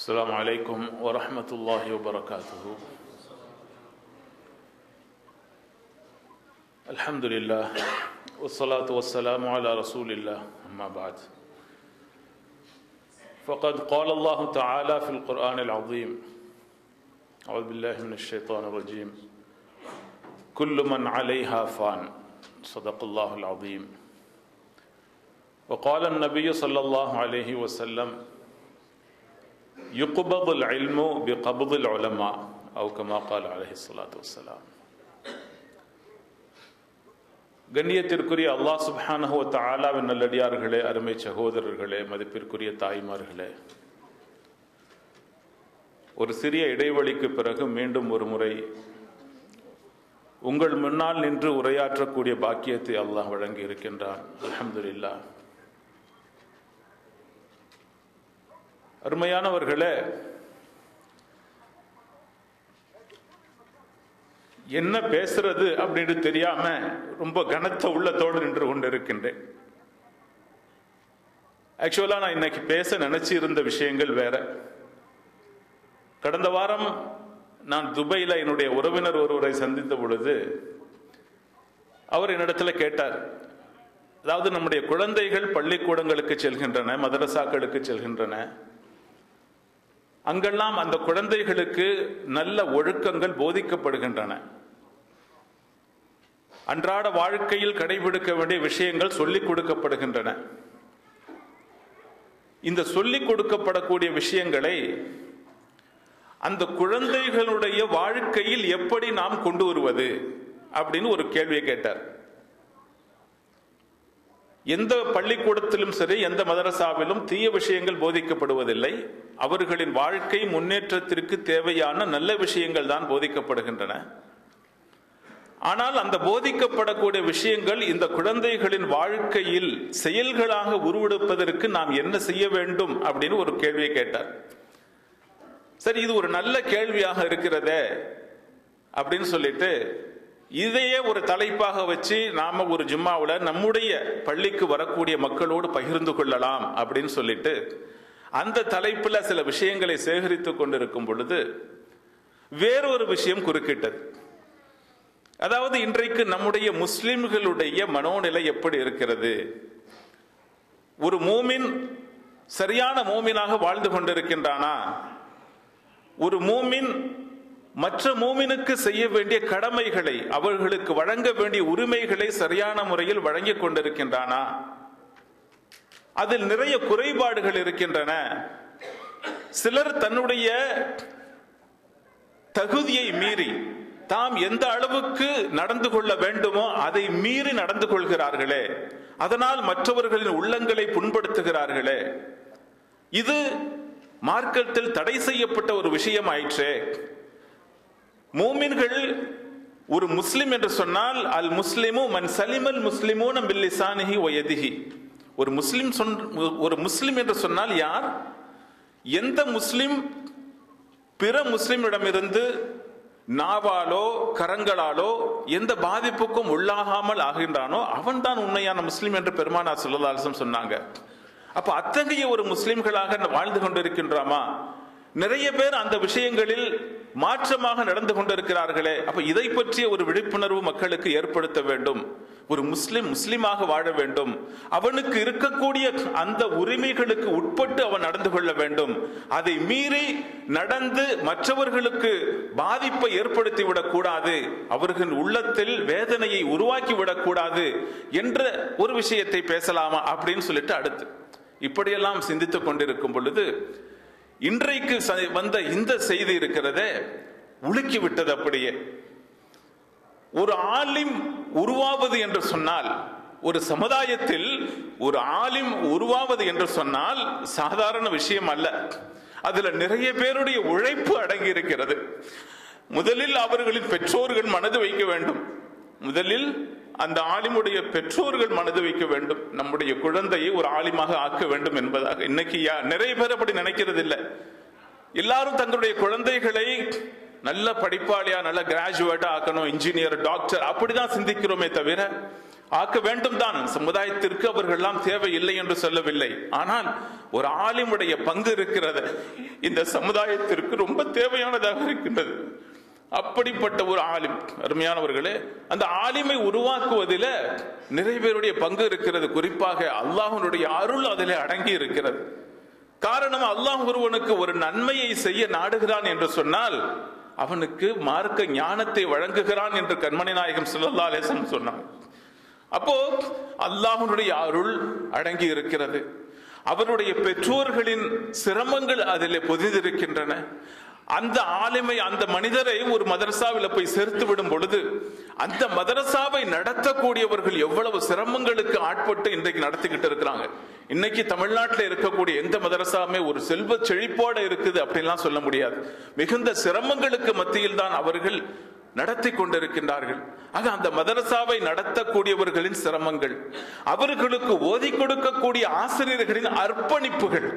السلام عليكم ورحمة الله وبركاته. الحمد لله والصلاة والسلام على رسول الله. أما بعد. فقد قال الله تعالى في القرآن العظيم. أعوذ بالله من الشيطان الرجيم. كل من عليها فان. صدق الله العظيم. وقال النبي صلى الله عليه وسلم يقبض العلم بقبض العلماء أو كما قال عليه الصلاة والسلام கண்ணியத்திற்குரிய அல்லாஹ் சுப்ஹானஹு வ தஆலாவின் நல்லடியார்களே அருமை சகோதரர்களே மதிப்பிற்குரிய தாய்மார்களே ஒரு சிறிய இடைவெளிக்கு பிறகு மீண்டும் ஒரு முறை உங்கள் முன்னால் நின்று உரையாற்றக்கூடிய பாக்கியத்தை அல்லாஹ் வழங்கி இருக்கின்றான் அல்ஹம்துலில்லாஹ் அருமையானவர்களே என்ன பேசுறது அப்படின்னு தெரியாம ரொம்ப கனத்த உள்ளத்தோடு நின்று கொண்டு இருக்கின்றேன் ஆக்சுவலா நான் இன்னைக்கு பேச நினைச்சு இருந்த விஷயங்கள் வேற. கடந்த வாரம் நான் துபையில் என்னுடைய உறவினர் ஒருவரை சந்தித்த பொழுது அவர் என்னிடத்துல கேட்டார் அதாவது நம்முடைய குழந்தைகள் பள்ளிக்கூடங்களுக்கு செல்கின்றன மதரசாக்களுக்கு செல்கின்றன அங்கெல்லாம் அந்த குழந்தைகளுக்கு நல்ல ஒழுக்கங்கள் போதிக்கப்படுகின்றன. அன்றாட வாழ்க்கையில் கடைபிடிக்க வேண்டிய விஷயங்கள் சொல்லிக் கொடுக்கப்படுகின்றன. இந்த சொல்லிக் கொடுக்கப்படக்கூடிய விஷயங்களை அந்த குழந்தைகளுடைய வாழ்க்கையில் எப்படி நாம் கொண்டு வருவது அப்படின்னு ஒரு கேள்வியை கேட்டார். எந்த பள்ளிக்கூடத்திலும் சரி எந்த மதரசாவிலும் தீய விஷயங்கள் போதிக்கப்படுவதில்லை. அவர்களின் வாழ்க்கை முன்னேற்றத்திற்கு தேவையான நல்ல விஷயங்கள் தான் போதிக்கப்படுகின்றன. ஆனால் அந்த போதிக்கப்படக்கூடிய விஷயங்கள் இந்த குழந்தைகளின் வாழ்க்கையில் செயல்களாக உருவெடுப்பதற்கு நாம் என்ன செய்ய வேண்டும் அப்படின்னு ஒரு கேள்வியை கேட்டார். சரி இது ஒரு நல்ல கேள்வியாக இருக்கிறதே அப்படின்னு சொல்லிட்டு இதையே ஒரு தலைப்பாக வச்சு நாம ஒரு ஜும்மாவில் நம்முடைய பள்ளிக்கு வரக்கூடிய மக்களோடு பகிர்ந்து கொள்ளலாம் அப்படின்னு சொல்லிட்டு அந்த தலைப்பில் சில விஷயங்களை சேகரித்து கொண்டிருக்கும் பொழுது வேறொரு விஷயம் குறுக்கிட்டது. அதாவது இன்றைக்கு நம்முடைய முஸ்லிம்களுடைய மனோநிலை எப்படி இருக்கிறது? ஒரு மூமின் சரியான மூமினாக வாழ்ந்து கொண்டிருக்கின்றானா? ஒரு மூமின் மற்ற மூமினுக்கு செய்ய வேண்டிய கடமைகளை அவர்களுக்கு வழங்க வேண்டிய உரிமைகளை சரியான முறையில் வழங்கிக் கொண்டிருக்கின்றானா. அதில் நிறைய குறைபாடுகள் இருக்கின்றன. சிலர் தன்னுடைய தகுதியை மீறி தாம் எந்த அளவுக்கு நடந்து கொள்ள வேண்டுமோ அதை மீறி நடந்து கொள்கிறார்களே. அதனால் மற்றவர்களின் உள்ளங்களை புண்படுத்துகிறார்களே. இது மார்க்கத்தில் தடை செய்யப்பட்ட ஒரு விஷயம் ஆயிற்றே மூமின்கள் ஒரு முஸ்லிம் என்று சொன்னால் அல் முஸ்லிமு மன் சலிமல் முஸ்லிமூன பில்லிசானிஹி ஒயதிஹி ஒரு முஸ்லிம் சொன் ஒரு முஸ்லிம் என்று சொன்னால் யார்? எந்த முஸ்லிம் பிற முஸ்லிமிடமிருந்து நாவாலோ கரங்களாலோ எந்த பாதிப்புக்கும் உள்ளாகாமல் ஆகின்றானோ அவன்தான் உண்மையான முஸ்லிம் என்று பெருமானா சொல்லலாசம் சொன்னாங்க. அப்ப அத்தகைய ஒரு முஸ்லிம்களாக வாழ்ந்து கொண்டிருக்கின்றாமா? நிறைய பேர் அந்த விஷயங்களில் மாற்றமாக நடந்து கொண்டிருக்கிறார்களே அப்ப இதை பற்றிய ஒரு விழிப்புணர்வு மக்களுக்கு ஏற்படுத்த வேண்டும். ஒரு முஸ்லிம் முஸ்லிமாக வாழ வேண்டும். அவனுக்கு இருக்கக்கூடிய அந்த உரிமைகளுக்கு உட்பட்டு அவன் நடந்து கொள்ள வேண்டும். அதை மீறி நடந்து மற்றவர்களுக்கு பாதிப்பை ஏற்படுத்தி விடக்கூடாது அவர்கள் உள்ளத்தில் வேதனையை உருவாக்கி விடக்கூடாது என்ற ஒரு விஷயத்தை பேசலாமா அப்படின்னு சொல்லிட்டு அடுத்து. இப்படியெல்லாம் சிந்தித்துக் கொண்டிருக்கும் பொழுது இன்றைக்கு வந்த இந்த செய்தி இருக்கிறதே உலுக்கி விட்டது அப்படியே. ஒரு ஆலிம் உருவாவது என்று சொன்னால் ஒரு சமுதாயத்தில் ஒரு ஆலிம் உருவாவது என்று சொன்னால் சாதாரண விஷயம் அல்ல. அதுல நிறைய பேருடைய உழைப்பு அடங்கி இருக்கிறது. முதலில் அவர்களின் பெற்றோர்கள் மனது வைக்க வேண்டும். முதலில் அந்த ஆலிமுடைய பெற்றோர்கள் மனது வைக்க வேண்டும். நம்முடைய குழந்தையை ஒரு ஆலிமாக ஆக்க வேண்டும் என்பதாக. இன்னைக்கு நிறைய பேர் அப்படி நினைக்கிறது இல்லை எல்லாரும் தங்களுடைய குழந்தைகளை நல்ல படிப்பாளியா நல்ல கிராஜுவேட்டா ஆக்கணும் இன்ஜினியர் டாக்டர் அப்படிதான் சிந்திக்கிறோமே தவிர ஆக்க வேண்டும் தான். சமுதாயத்திற்கு அவர்கள்லாம் தேவையில்லை என்று சொல்லவில்லை. ஆனால் ஒரு ஆலிமுடைய பங்கு இருக்கிறது. இந்த சமுதாயத்திற்கு ரொம்ப தேவையானதாக இருக்கின்றது. அப்படிப்பட்ட ஒரு ஆலிம். அருமையானவர்களே அந்த ஆலிமை உருவாக்குவதில் நிறைய பேருடைய பங்கு இருக்கிறது. குறிப்பாக அல்லாஹனுடைய அருள் அதிலே அடங்கி இருக்கிறது. காரணம் அல்லாஹ் ஒருவனுக்கு ஒரு நன்மையை செய்ய நாடுகிறான் என்று சொன்னால் அவனுக்கு மார்க்க ஞானத்தை வழங்குகிறான் என்று கண்மணி நாயகம் ஸல்லல்லாஹு சொன்னான் வஸல்லம் அப்போ அல்லாஹனுடைய அருள் அடங்கி இருக்கிறது. அவருடைய பெற்றோர்களின் சிரமங்கள் அதில் பொதிந்திருக்கின்றன. அந்த ஆளுமை அந்த மனிதரை ஒரு மதரசாவில் போய் சேர்த்து விடும் பொழுது அந்த மதரசாவை நடத்தக்கூடியவர்கள் எவ்வளவு சிரமங்களுக்கு ஆட்பட்டு இன்றைக்கு நடத்திக்கிட்டு இருக்கிறாங்க. இன்னைக்கு தமிழ்நாட்டில் இருக்கக்கூடிய எந்த மதரசாவுமே ஒரு செல்வ செழிப்போட இருக்குது அப்படின்லாம் சொல்ல முடியாது. மிகுந்த சிரமங்களுக்கு மத்தியில் தான் அவர்கள் நடத்தி கொண்டிருக்கின்றார்கள். ஆக அந்த மதரசாவை நடத்தக்கூடியவர்களின் சிரமங்கள் அவர்களுக்கு ஓதி கொடுக்கக்கூடிய ஆசிரியர்களின் அர்ப்பணிப்புகள்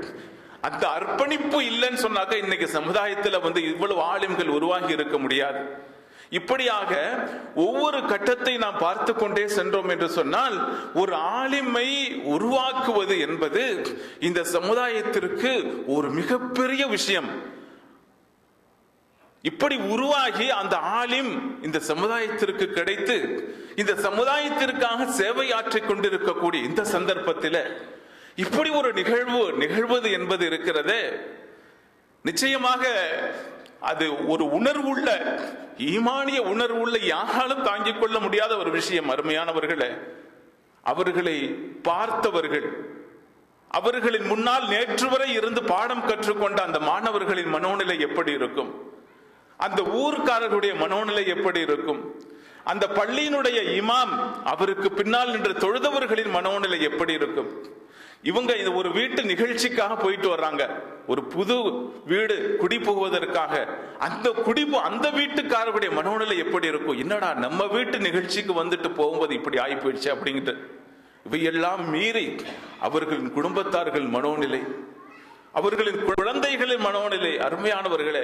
அந்த அர்ப்பணிப்பு இல்லைன்னு சொன்னாக்க இன்னைக்கு சமுதாயத்துல வந்து இவ்வளவு ஆளும்கள் உருவாகி இருக்க முடியாது. இப்படியாக ஒவ்வொரு கட்டத்தை நாம் பார்த்து கொண்டே சென்றோம் என்று சொன்னால் ஒரு ஆளுமை உருவாக்குவது என்பது இந்த சமுதாயத்திற்கு ஒரு மிகப்பெரிய விஷயம். இப்படி உருவாகி அந்த ஆலிம் இந்த சமுதாயத்திற்கு கிடைத்து இந்த சமுதாயத்திற்காக சேவையாற்றிக் கொண்டிருக்கக்கூடிய இந்த சந்தர்ப்பத்தில் இப்படி ஒரு நிகழ்வு நிகழ்வது என்பது இருக்கிறதே. நிச்சயமாக அது ஒரு உணர்வுள்ள ஈமானிய உணர்வுள்ள யாராலும் தாங்கிக் கொள்ள முடியாத ஒரு விஷயம் அருமையானவர்களே. அவர்களை பார்த்தவர்கள் அவர்களின் முன்னால் நேற்று வரை இருந்து பாடம் கற்றுக்கொண்ட அந்த மாணவர்களின் மனோநிலை எப்படி இருக்கும்? அந்த ஊர்க்காரர்களுடைய மனோநிலை எப்படி இருக்கும்? அந்த பள்ளியினுடைய இமாம் அவருக்கு பின்னால் நின்று தொழுதவர்களின் மனோநிலை எப்படி இருக்கும்? இவங்க இது ஒரு வீட்டு நிகழ்ச்சிக்காக போயிட்டு வர்றாங்க. ஒரு புது வீடு குடி புகுவதற்காக அந்த குடி அந்த வீட்டுக்காரருடைய மனோநிலை எப்படி இருக்கும்? என்னடா நம்ம வீட்டு நிகழ்ச்சிக்கு வந்துட்டு போகும்போது இப்படி ஆகி போயிடுச்சு அப்படிங்கிட்டு இவையெல்லாம் மீறி அவர்களின் குடும்பத்தார்கள் மனோநிலை அவர்களின் குழந்தைகளின் மனோநிலை அருமையானவர்களே.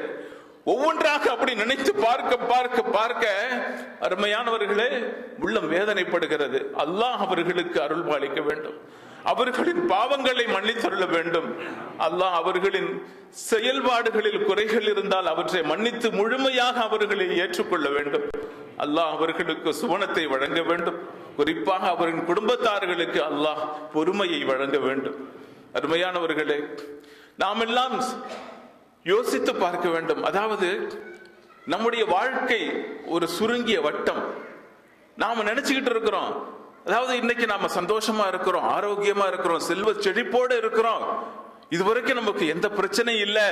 ஒவ்வொன்றாக அப்படி நினைத்து பார்க்க பார்க்க பார்க்க அருமையானவர்களே உள்ளம் வேதனைப்படுகிறது. அல்லாஹ் அவர்களுக்கு அருள் பாலிக்க வேண்டும். அவர்களின் பாவங்களை மன்னித்தருள வேண்டும். அல்லாஹ் அவர்களின் செயல்பாடுகளில் குறைகள் இருந்தால் அவற்றை மன்னித்து முழுமையாக அவர்களை ஏற்றுக்கொள்ள வேண்டும். அல்லாஹ் அவர்களுக்கு சுவனத்தை வழங்க வேண்டும். குறிப்பாக அவரின் குடும்பத்தார்களுக்கு அல்லாஹ் பொறுமையை வழங்க வேண்டும். அருமையானவர்களே நாம் எல்லாம் யோசித்து பார்க்க வேண்டும். அதாவது நம்முடைய வாழ்க்கை ஒரு சுருங்கிய வட்டம். நாம நினைச்சுக்கிட்டு இருக்கிறோம் அதாவது இன்னைக்கு நாம சந்தோஷமா இருக்கிறோம் ஆரோக்கியமா இருக்கிறோம் செல்வ செழிப்போடு இருக்கிறோம். இதுவரைக்கும் நமக்கு எந்த பிரச்சனையும் இல்லை.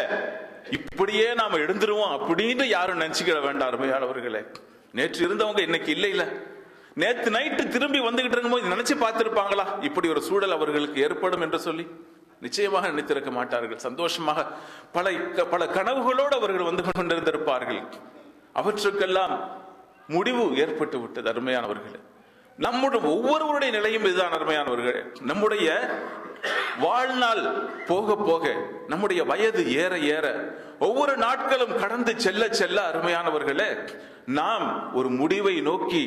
இப்படியே நாம எழுந்துருவோம் அப்படின்னு யாரும் நினைச்சுக்கிட வேண்டாம் அருமையானவர்களே. நேற்று இருந்தவங்க இன்னைக்கு இல்லை இல்ல. நேற்று நைட்டு திரும்பி வந்துகிட்டு இருக்கும்போது நினைச்சு பார்த்திருப்பாங்களா? இப்படி ஒரு சூழல் அவர்களுக்கு ஏற்படும் என்று சொல்லி. நிச்சயமாக நினைத்திருக்க மாட்டார்கள். சந்தோஷமாக பல பல கனவுகளோடு அவர்கள் வந்து கொண்டிருந்திருப்பார்கள். அவற்றுக்கெல்லாம் முடிவு ஏற்பட்டு விட்டது அருமையானவர்கள். நம்முடைய ஒவ்வொருவருடைய நிலையும் இதுதான் அருமையானவர்கள். நம்முடைய வாழ்நாள் போக போக நம்முடைய வயது ஏற ஏற ஒவ்வொரு நாட்களும் கடந்து செல்ல செல்ல அருமையானவர்களே நாம் ஒரு முடிவை நோக்கி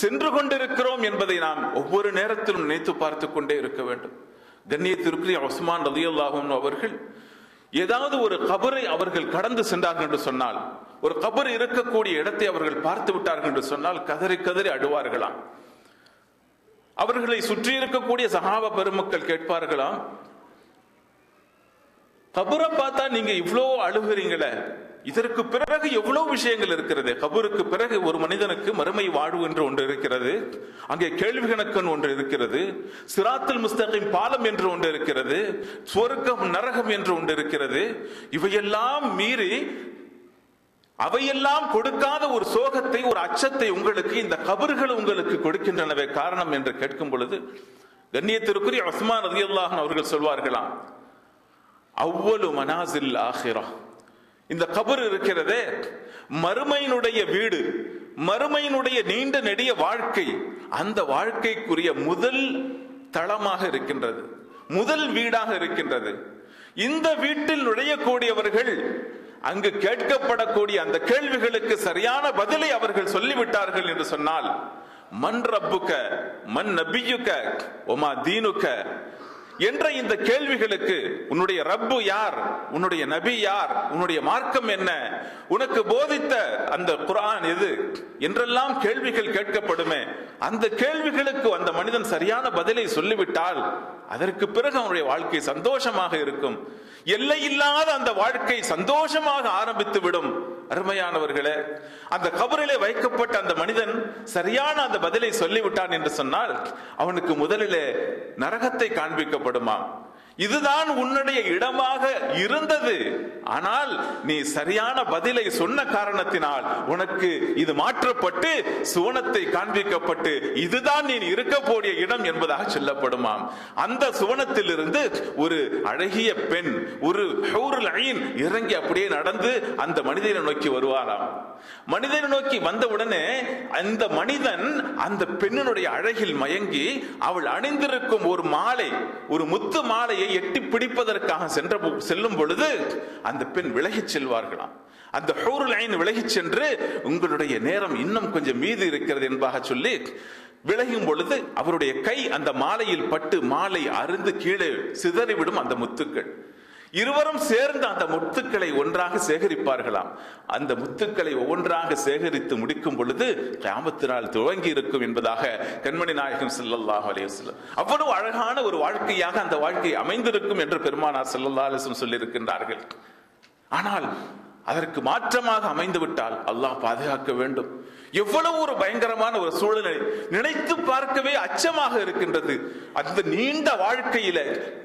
சென்று கொண்டிருக்கிறோம் என்பதை நாம் ஒவ்வொரு நேரத்திலும் நினைத்து பார்த்து கொண்டே இருக்க வேண்டும். கண்ணியத்திற்குரிய உஸ்மான் ரதியுல்லாஹும் அவர்கள் ஏதாவது ஒரு கபரை அவர்கள் கடந்து சென்றார்கள் என்று சொன்னால் ஒரு கபர் இருக்கக்கூடிய இடத்தை அவர்கள் பார்த்து விட்டார்கள் என்று சொன்னால் கதறி கதறி அடுவார்களாம் அவர்களை சுற்றி இருக்கக்கூடிய சகாப பெருமக்கள் கேட்பார்களாம் கபரை பார்த்தா நீங்க இவ்வளோ அழுகுறீங்களே. இதற்கு பிறகு எவ்வளவு விஷயங்கள் இருக்கிறது? கபூருக்கு பிறகு ஒரு மனிதனுக்கு மறுமை வாழ்வு என்று ஒன்று இருக்கிறது. அங்கே கேள்வி கணக்கன் ஒன்று இருக்கிறது. சிராத்தில் முஸ்தகின் பாலம் என்று ஒன்று இருக்கிறது. சுவர்க்கம் நரகம் என்று ஒன்று இருக்கிறது. இவையெல்லாம் மீறி அவையெல்லாம் கொடுக்காத ஒரு சோகத்தை ஒரு அச்சத்தை உங்களுக்கு இந்த கபர்கள் உங்களுக்கு கொடுக்கின்றனவே காரணம் என்று கேட்கும் பொழுது கண்ணியத்திற்குரிய உஸ்மான் ரதியுல்லாஹன் அவர்கள் சொல்வார்களாம் அவ்வளவு மனாசில் ஆஹிரா. இந்த கபர் இருக்கிறதே மறுமையினுடைய வீடு மறுமையினுடைய நீண்ட நெடிய வாழ்க்கை அந்த வாழ்க்கைக்குரிய முதல் தளமாக இருக்கின்றது முதல் வீடாக இருக்கின்றது. இந்த வீட்டில் நுழையக்கூடியவர்கள் அங்கு கேட்கப்படக்கூடிய அந்த கேள்விகளுக்கு சரியான பதிலை அவர்கள் சொல்லிவிட்டார்கள் என்று சொன்னால் மன் ரப்புக்க மண் நபியுக்க ஒமா தீனுக்க? என்ற இந்த கேள்விகளுக்கு உன்னுடைய ரப்பு யார்? உன்னுடைய நபி யார்? உன்னுடைய மார்க்கம் என்ன? உனக்கு போதித்த அந்த குரான் எது? என்றெல்லாம் கேள்விகள் கேட்கப்படுமே. அந்த கேள்விகளுக்கு அந்த மனிதன் சரியான பதிலை சொல்லிவிட்டால் அதற்கு பிறகு அவனுடைய வாழ்க்கை சந்தோஷமாக இருக்கும். எல்லை இல்லாத அந்த வாழ்க்கை சந்தோஷமாக ஆரம்பித்து விடும் அருமையானவர்களே அந்த கபரிலே வைக்கப்பட்ட அந்த மனிதன் சரியான அந்த பதிலை சொல்லிவிட்டான் என்று சொன்னால் அவனுக்கு முதலிலே நரகத்தை காண்பிக்கப்படுமா இதுதான் உன்னுடைய இடமாக இருந்தது. ஆனால் நீ சரியான பதிலை சொன்ன காரணத்தினால் உனக்கு இது மாற்றப்பட்டு சுவனத்தை காண்பிக்கப்பட்டு இதுதான் நீ இருக்கக்கூடிய இடம் என்பதாக சொல்லப்படுமாம். அந்த சுவனத்திலிருந்து ஒரு அழகிய பெண் ஒரு இறங்கி அப்படியே நடந்து அந்த மனிதனை நோக்கி வருவாராம் மனிதனை நோக்கி வந்தவுடனே அந்த மனிதன் அந்த பெண்ணினுடைய அழகில் மயங்கி அவள் அணிந்திருக்கும் ஒரு மாலை ஒரு முத்து மாலையை எட்டி பிடிப்பதற்காக சென்ற செல்லும் பொழுது அந்த பெண் விலகிச் செல்வார்களாம். அந்த ஹூருல் ஐன் விலகிச் சென்று உங்களுடைய நேரம் இன்னும் கொஞ்சம் மீது இருக்கிறது என்பதாக சொல்லி விலகும் பொழுது அவருடைய கை அந்த மாலையில் பட்டு மாலை அருந்து கீழே சிதறிவிடும் அந்த முத்துக்கள். இருவரும் சேர்ந்து அந்த முத்துக்களை ஒன்றாக சேகரிப்பார்களாம். அந்த முத்துக்களை ஒவ்வொன்றாக சேகரித்து முடிக்கும் பொழுது கிராமத்தினால் நாள் துவங்கி இருக்கும் என்பதாக கண்மணி நாயகம் செல்லல்லாஹ் அலைஹி அவ்வளவு அழகான ஒரு வாழ்க்கையாக அந்த வாழ்க்கை அமைந்திருக்கும் என்று பெருமானார் செல்லல்லா அலிசம் சொல்லியிருக்கின்றார்கள். ஆனால் அதற்கு மாற்றமாக அமைந்துவிட்டால் அல்லாஹ் பாதுகாக்க வேண்டும். எவ்வளவு ஒரு பயங்கரமான ஒரு சூழலை நினைத்து பார்க்கவே அச்சமாக இருக்கின்றது. அந்த நீண்ட வாழ்க்கையில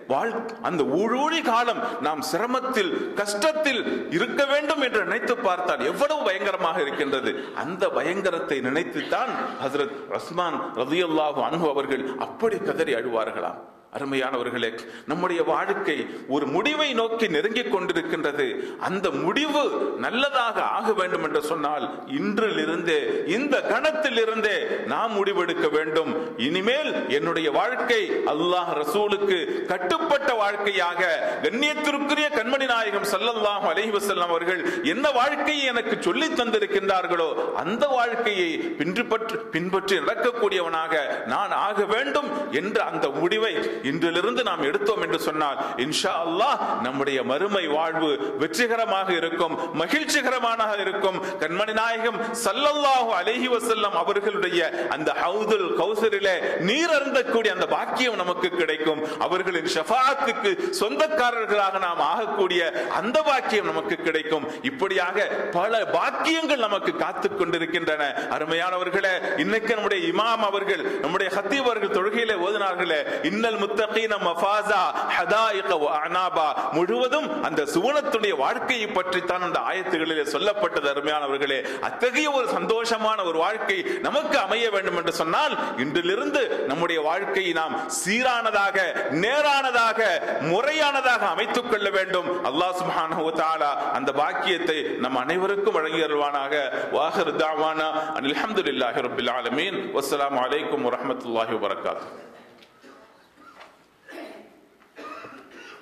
வாழ் அந்த ஊழூழி காலம் நாம் சிரமத்தில் கஷ்டத்தில் இருக்க வேண்டும் என்று நினைத்து பார்த்தால் எவ்வளவு பயங்கரமாக இருக்கின்றது. அந்த பயங்கரத்தை நினைத்துத்தான் ஹசரத் ரஸ்மான் ரதியுல்லாஹு அன்ஹு அவர்கள் அப்படி கதறி அழுவார்களாம். அருமையானவர்களே நம்முடைய வாழ்க்கை ஒரு முடிவை நோக்கி நெருங்கிக் கொண்டிருக்கின்றது. அந்த முடிவு நல்லதாக ஆக வேண்டும் என்று சொன்னால் இன்றிலிருந்தே இந்த கணத்திலிருந்தே நாம் முடிவெடுக்க வேண்டும். இனிமேல் என்னுடைய வாழ்க்கை அல்லாஹ் ரசூலுக்கு கட்டுப்பட்ட வாழ்க்கையாக கண்ணியத்திற்குரிய கண்மணி நாயகம் சல்லல்லாஹ் அலைஹி வஸல்லம் அவர்கள் என்ன வாழ்க்கையை எனக்கு சொல்லி தந்திருக்கின்றார்களோ அந்த வாழ்க்கையை பின்பற்றி பின்பற்றி நடக்கக்கூடியவனாக நான் ஆக வேண்டும் என்ற அந்த முடிவை இன்றிலிருந்து நாம் எடுத்தோம் என்று சொன்னால் இன்ஷா அல்லாஹ் நம்முடைய மறுமை வாழ்வு வெற்றிகரமாக இருக்கும் மகிழ்ச்சிகரமான இருக்கும். கண்மணி நாயகம் சல்லல்லாஹு அலஹி வசல்லம் அவர்களுடைய அந்த ஹவுதுல் கௌசரிலே நீர் அருந்தக்கூடிய அந்த பாக்கியம் நமக்கு கிடைக்கும். அவர்களின் ஷஃபாத்துக்கு சொந்தக்காரர்களாக நாம் ஆகக்கூடிய அந்த பாக்கியம் நமக்கு கிடைக்கும். இப்படியாக பல பாக்கியங்கள் நமக்கு காத்துக் கொண்டிருக்கின்றன. அருமையானவர்களே இன்னைக்கு நம்முடைய இமாம் அவர்கள் நம்முடைய ஹத்தீப் அவர்கள் தொழுகையிலே ஓதினார்களே இன்னல் முத்தகீன மஃபாஸா ஹதாயிக வ அனாபா முழுவதும் அந்த சுவனத்துடைய வாழ்க்கையை பற்றித்தான் அந்த ஆயத்துகளிலே சொல்லப்பட்டது அருமையானவர்களே. அத்தகைய ஒரு சந்தோஷமான ஒரு வாழ்க்கை நமக்கு அமைய வேண்டும் என்று சொன்னால் இன்றிலிருந்து நம்முடைய வாழ்க்கையை நாம் சீரானதாக நேரானதாக முறையானதாக அமைத்துக் கொள்ள வேண்டும். அல்லாஹ் சுப்ஹானஹு வ தஆலா அந்த பாக்கியத்தை நம் அனைவருக்கும் வழங்கி அருள்வானாக வாஹிர் தாவானா அல்ஹம்துலில்லாஹி ரப்பில் ஆலமீன். வஸ்ஸலாமு அலைக்கும் வரஹ்மத்துல்லாஹி வபரகாத்துஹு.